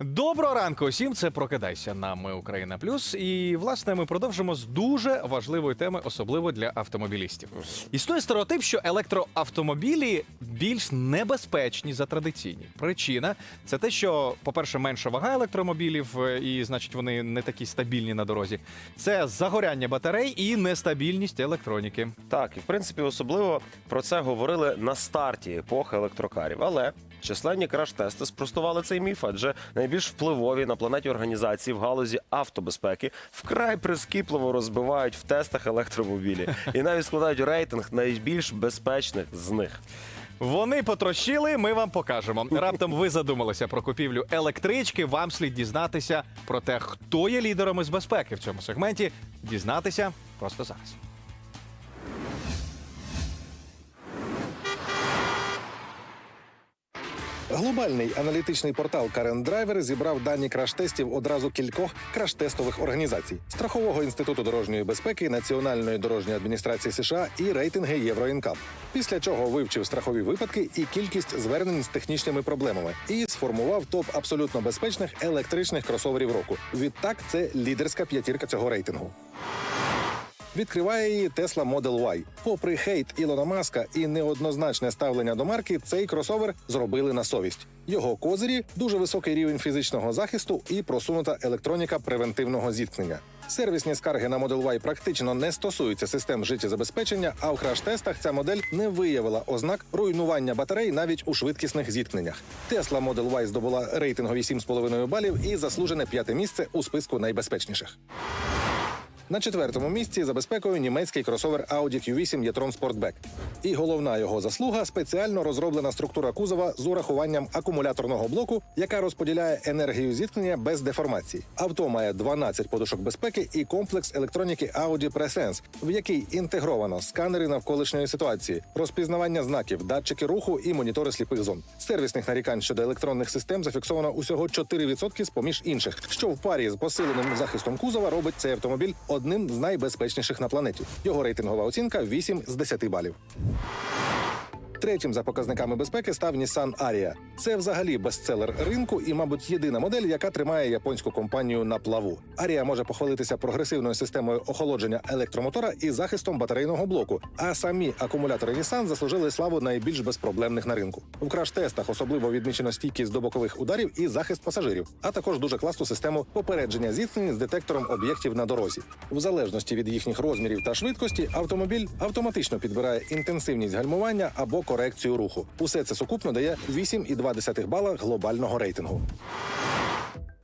Доброго ранку усім. Це прокидайся на Ми Україна Плюс. І власне ми продовжимо з дуже важливої теми, особливо для автомобілістів. Існує стереотип, що електроавтомобілі більш небезпечні за традиційні. Причина це те, що, по-перше, менша вага електромобілів, е, і значить вони не такі стабільні на дорозі. Це загоряння батарей і нестабільність електроніки. Так, і в принципі особливо про це говорили на старті епохи електрокарів. Але численні краш-тести спростували цей міф, адже найбільш впливові на планеті організації в галузі автобезпеки вкрай прискіпливо розбивають в тестах електромобілі і навіть складають рейтинг найбільш безпечних з них. Вони потрощили, ми вам покажемо. Раптом ви задумалися про купівлю електрички. Вам слід дізнатися про те, хто є лідерами з безпеки в цьому сегменті. Дізнатися просто зараз. Глобальний аналітичний портал Current Driver зібрав дані краш-тестів одразу кількох краш-тестових організацій: страхового інституту дорожньої безпеки, Національної дорожньої адміністрації США і рейтинги Євроінкап. Після чого вивчив страхові випадки і кількість звернень з технічними проблемами і сформував топ абсолютно безпечних електричних кросоверів року. Відтак, це лідерська п'ятірка цього рейтингу. Відкриває її Tesla Model Y. Попри хейт Ілона Маска і неоднозначне ставлення до марки, цей кросовер зробили на совість. Його козирі дуже високий рівень фізичного захисту і просунута електроніка превентивного зіткнення. Сервісні скарги на Model Y практично не стосуються систем життєзабезпечення, а в краш-тестах ця модель не виявила ознак руйнування батарей навіть у швидкісних зіткненнях. Tesla Model Y здобула рейтингові 7,5 балів і заслужене п'яте місце у списку найбезпечніших. На четвертому місці за безпекою німецький кросовер Audi Q8 e-tron Sportback. І головна його заслуга спеціально розроблена структура кузова з урахуванням акумуляторного блоку, яка розподіляє енергію зіткнення без деформації. Авто має 12 подушок безпеки і комплекс електроніки Audi Presense, в який інтегровано сканери навколишньої ситуації, розпізнавання знаків, датчики руху і монітори сліпих зон. Сервісних нарікань щодо електронних систем зафіксовано усього 4% з поміж інших, що в парі з посиленим захистом кузова робить цей автомобіль одним з найбезпечніших на планеті. Його рейтингова оцінка 8 з 10 балів. Третім за показниками безпеки став Nissan Ariya. Це взагалі бестселер ринку і, мабуть, єдина модель, яка тримає японську компанію на плаву. Ariya може похвалитися прогресивною системою охолодження електромотора і захистом батарейного блоку. А самі акумулятори Nissan заслужили славу найбільш безпроблемних на ринку. У краш-тестах особливо відмічено стійкість до бокових ударів і захист пасажирів, а також дуже класну систему попередження зіткнень з детектором об'єктів на дорозі. В залежності від їхніх розмірів та швидкості, автомобіль автоматично підбирає інтенсивність гальмування або корекцію руху. Усе це сукупно дає 8,2 бала глобального рейтингу.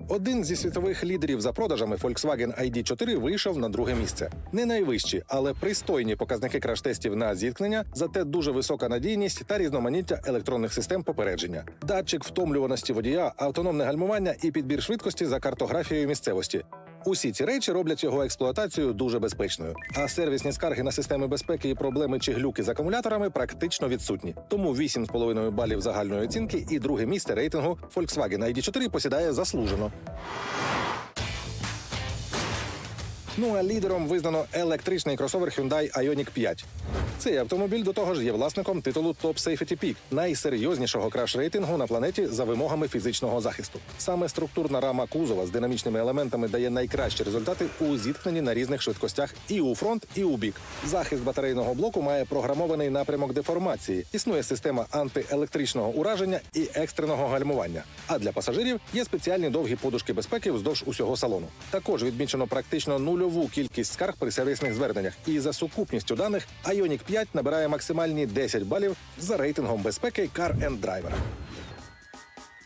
Один зі світових лідерів за продажами Volkswagen ID4 вийшов на друге місце. Не найвищі, але пристойні показники краш-тестів на зіткнення, зате дуже висока надійність та різноманіття електронних систем попередження. Датчик втомлюваності водія, автономне гальмування і підбір швидкості за картографією місцевості. Усі ці речі роблять його експлуатацію дуже безпечною. А сервісні скарги на системи безпеки і проблеми чи глюки з акумуляторами практично відсутні. Тому 8,5 балів загальної оцінки і друге місце рейтингу Volkswagen ID4 посідає заслужено. Ну а лідером визнано електричний кросовер Hyundai Ioniq 5. Цей автомобіль до того ж є власником титулу Top Safety Peak, найсерйознішого краш-рейтингу на планеті за вимогами фізичного захисту. Саме структурна рама кузова з динамічними елементами дає найкращі результати у зіткненні на різних швидкостях і у фронт, і у бік. Захист батарейного блоку має програмований напрямок деформації. Існує система антиелектричного ураження і екстреного гальмування. А для пасажирів є спеціальні довгі подушки безпеки вздовж усього салону. Також відмічено практично нульову кількість скарг при сервісних зверненнях. І за сукупністю даних Ioniq 5 набирає максимальні 10 балів за рейтингом безпеки Car and Driver.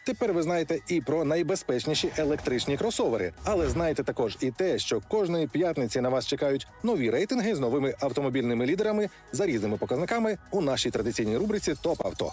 Тепер ви знаєте і про найбезпечніші електричні кросовери, але знаєте також і те, що кожної п'ятниці на вас чекають нові рейтинги з новими автомобільними лідерами за різними показниками у нашій традиційній рубриці Топ авто.